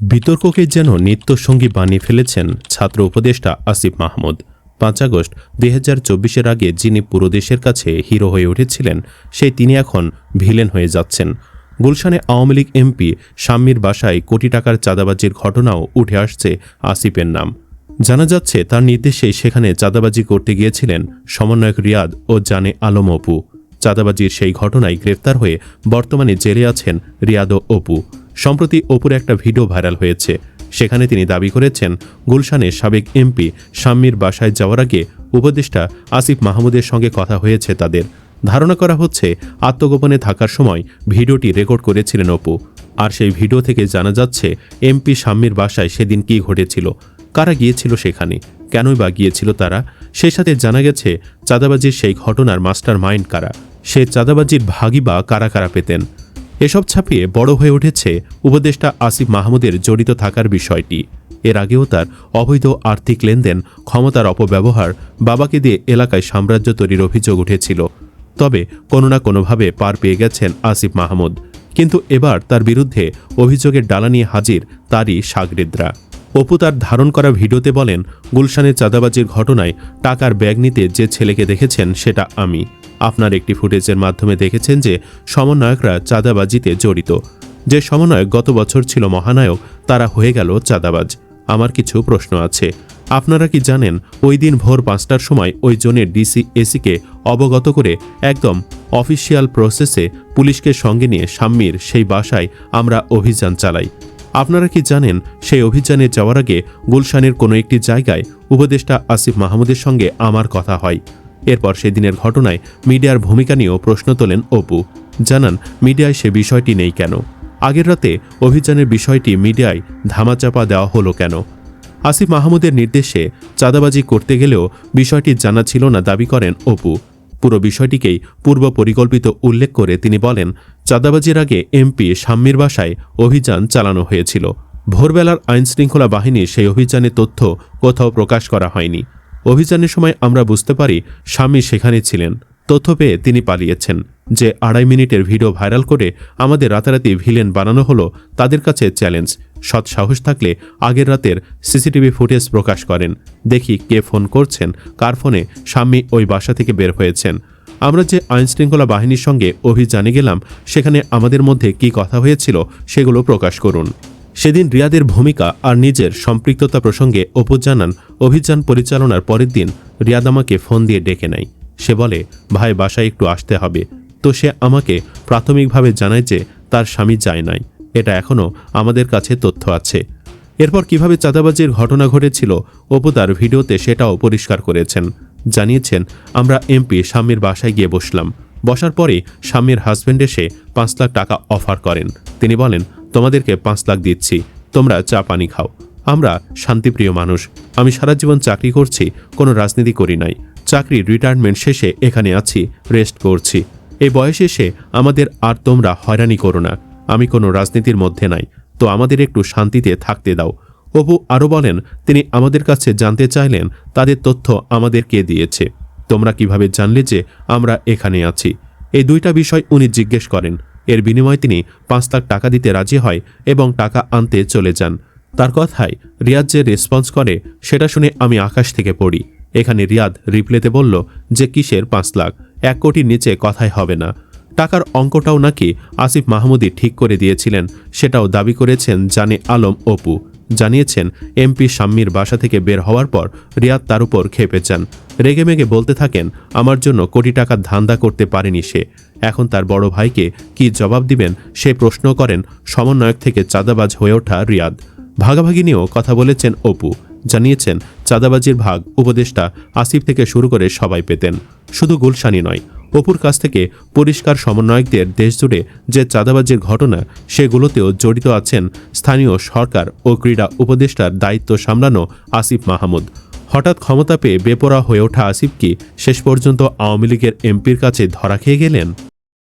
বিতর্ককে যেন নিত্যসঙ্গী বানিয়ে ফেলেছেন ছাত্র উপদেষ্টা আসিফ মাহমুদ। পাঁচ আগস্ট দুই হাজার চব্বিশের আগে যিনি পুরো দেশের কাছে হিরো হয়ে উঠেছিলেন, সেই তিনি এখন ভিলেন হয়ে যাচ্ছেন। গুলশানে আওয়ামী লীগ এমপি শাম্মীর বাসায় কোটি টাকার চাঁদাবাজির ঘটনাও উঠে আসছে আসিফের নাম। জানা যাচ্ছে, তার নির্দেশেই সেখানে চাঁদাবাজি করতে গিয়েছিলেন সমন্বয়ক রিয়াদ ও জানে আলম অপু। চাঁদাবাজির সেই ঘটনায় গ্রেফতার হয়ে বর্তমানে জেলে আছেন রিয়াদ ও অপু। সম্প্রতি অপুর একটা ভিডিও ভাইরাল হয়েছে। সেখানে তিনি দাবি করেছেন, গুলশানের সাবেক এমপি শাম্মীর বাসায় যাওয়ার আগে উপদেষ্টা আসিফ মাহমুদের সঙ্গে কথা হয়েছে তাদের। ধারণা করা হচ্ছে, আত্মগোপনে থাকার সময় ভিডিওটি রেকর্ড করেছিলেন অপু। আর সেই ভিডিও থেকে জানা যাচ্ছে, এমপি শাম্মীর বাসায় সেদিন কি ঘটেছিল, কারা গিয়েছিল সেখানে, কেনই বা গিয়েছিল তারা? সেই সাথে জানা গেছে, চাঁদাবাজির সেই ঘটনার মাস্টার মাইন্ড কারা, সে চাঁদাবাজির ভাগই বা কারা কারা পেতেন। এসব ছাপিয়ে বড় হয়ে উঠেছে উপদেষ্টা আসিফ মাহমুদের জড়িত থাকার বিষয়টি। এর আগেও তার অবৈধ আর্থিক লেনদেন, ক্ষমতার অপব্যবহার, বাবাকে দিয়ে এলাকায় সাম্রাজ্য তৈরির অভিযোগ উঠেছিল। তবে কোনো না কোনোভাবে পার পেয়ে গেছেন আসিফ মাহমুদ। কিন্তু এবার তার বিরুদ্ধে অভিযোগের ডালা নিয়ে হাজির তারই সাগরিদরা। অপু তার ধারণ করা ভিডিওতে বলেন গুলশানের চাঁদাবাজির ঘটনায় টাকার ব্যাগ নিতে যে ছেলেকে দেখেছেন সেটা আমি। আপনার একটি ফুটেজের মাধ্যমে দেখেছেন যে সমন্বয়করা চাঁদাবাজিতে জড়িত। যে সমন্বয়ক গত বছর ছিল মহানায়ক, তারা হয়ে গেল চাঁদাবাজ। আমার কিছু প্রশ্ন আছে। আপনারা কি জানেন, ওই দিন ভোর পাঁচটার সময় ওই জোনের ডিসি এসিকে অবগত করে একদম অফিসিয়াল প্রসেসে পুলিশকে সঙ্গে নিয়ে সাম্মির সেই বাসায় আমরা অভিযান চালাই। আপনারা কি জানেন, সেই অভিযানে যাওয়ার আগে গুলশানের কোনো একটি জায়গায় উপদেষ্টা আসিফ মাহমুদের সঙ্গে আমার কথা হয়। এরপর সেদিনের ঘটনায় মিডিয়ার ভূমিকা নিয়েও প্রশ্ন তোলেন অপু। জানান, মিডিয়ায় সে বিষয়টি নেই কেন? আগের রাতে অভিযানের বিষয়টি মিডিয়ায় ধামাচাপা দেওয়া হলো কেন? আসিফ মাহমুদের নির্দেশে চাঁদাবাজি করতে গেলেও বিষয়টি জানা ছিল না দাবি করেন অপু। পুরো বিষয়টিকেই পূর্ব পরিকল্পিত উল্লেখ করে তিনি বলেন, চাঁদাবাজির আগে এমপি সাম্মির বাসায় অভিযান চালানো হয়েছিল। ভোরবেলার আইনশৃঙ্খলা বাহিনীর সেই অভিযানের তথ্য কোথাও প্রকাশ করা হয়নি। অভিযানের সময় আমরা বুঝতে পারি স্বামী সেখানে ছিলেন। তথ্য পেয়ে তিনি পালিয়েছেন। যে আড়াই মিনিটের ভিডিও ভাইরাল করে আমাদের রাতারাতি ভিলেন বানানো হলো, তাদের কাছে চ্যালেঞ্জ। সৎ সাহস থাকলে আগের রাতের সিসিটিভি ফুটেজ প্রকাশ করেন। দেখি কে ফোন করছেন, কার ফোনে স্বামী ওই বাসা থেকে বের হয়েছেন। আমরা যে আইনশৃঙ্খলা বাহিনীর সঙ্গে অভিযানে গেলাম, সেখানে আমাদের মধ্যে কি কথা হয়েছিল, সেগুলো প্রকাশ করুন। সেদিন রিয়াদের ভূমিকা আর নিজের সম্পৃক্ততা প্রসঙ্গে অপু জানান, অভিযান পরিচালনার পরের দিন রিয়াদ আমাকে ফোন দিয়ে ডেকে নেয়। সে বলে, ভাই, বাসায় একটু আসতে হবে। তো সে আমাকে প্রাথমিকভাবে জানায় যে তার স্বামী যায় নাই। এটা এখনও আমাদের কাছে তথ্য আছে। এরপর কীভাবে চাঁদাবাজির ঘটনা ঘটেছিল, অপু তার ভিডিওতে সেটাও পরিষ্কার করেছেন। জানিয়েছেন, আমরা এমপি স্বামীর বাসায় গিয়ে বসলাম। বসার পরে স্বামীর হাজব্যান্ড এসে পাঁচ লাখ টাকা অফার করেন। তিনি বলেন তোমাদেরকে পাঁচ লাখ দিচ্ছি। তোমরা চা পানি খাও। আমরা শান্তিপ্রিয় মানুষ। আমি সারা জীবন চাকরি করছি, কোনো রাজনীতি করি নাই। চাকরির রিটায়ারমেন্ট শেষে এখানে আছি রেস্ট করছি। এই বয়সে এসে আমাদের আর তোমরা হয়রানি করো না। আমি কোনো রাজনীতির মধ্যে নাই। তো আমাদের একটু শান্তিতে থাকতে দাও। অপু আরও বলেন, তিনি আমাদের কাছে জানতে চাইলেন, তাদের তথ্য আমাদের কে দিয়েছে। তোমরা কীভাবে জানলে যে আমরা এখানে আছি? এই দুইটা বিষয় উনি জিজ্ঞেস করেন। এর বিনিময়ে তিনি পাঁচ লাখ টাকা দিতে রাজি হয় এবং টাকা আনতে চলে যান। তার কথায় রিয়াদ যে রেসপন্স করে, সেটা শুনে আমি আকাশ থেকে পড়ি। এখানে রিয়াদ রিপ্লেতে বলল যে কিসের পাঁচ লাখ? এক কোটির নিচে কথাই হবে না। টাকার অঙ্কটাও নাকি আসিফ মাহমুদি ঠিক করে দিয়েছিলেন, সেটাও দাবি করেছেন জানে আলম অপু। জানিয়েছেন এমপি শাম্মীর বাসা থেকে বের হওয়ার পর রিয়াদ তার উপর খেপে যান। রেগেমেগে বলতে থাকেন, আমার জন্য কোটি টাকা ধান্দা করতে পারেনি সে। এখন তার বড় ভাইকে কি জবাব দিবেন? সে প্রশ্ন করেন, সমন্বয়ক থেকে চাঁদাবাজ হয়ে ওঠা রিয়াদ। ভাগাভাগি নিয়েও কথা বলেছেন অপু। জানিয়েছেন চাঁদাবাজির ভাগ উপদেষ্টা আসিফ থেকে শুরু করে সবাই পেতেন। শুধু গুলশানি নয়, অপুর কাছ থেকে পরিষ্কার সমন্বয়কদের দেশজুড়ে যে চাঁদাবাজির ঘটনা, সেগুলোতেও জড়িত আছেন স্থানীয় সরকার ও ক্রীড়া উপদেষ্টার দায়িত্ব সামলানো আসিফ মাহমুদ। হঠাৎ ক্ষমতা পেয়ে বেপরা হয়ে ওঠা আসিফ কি শেষ পর্যন্ত আওয়ামী লীগের এমপির কাছে ধরা খেয়ে গেলেন?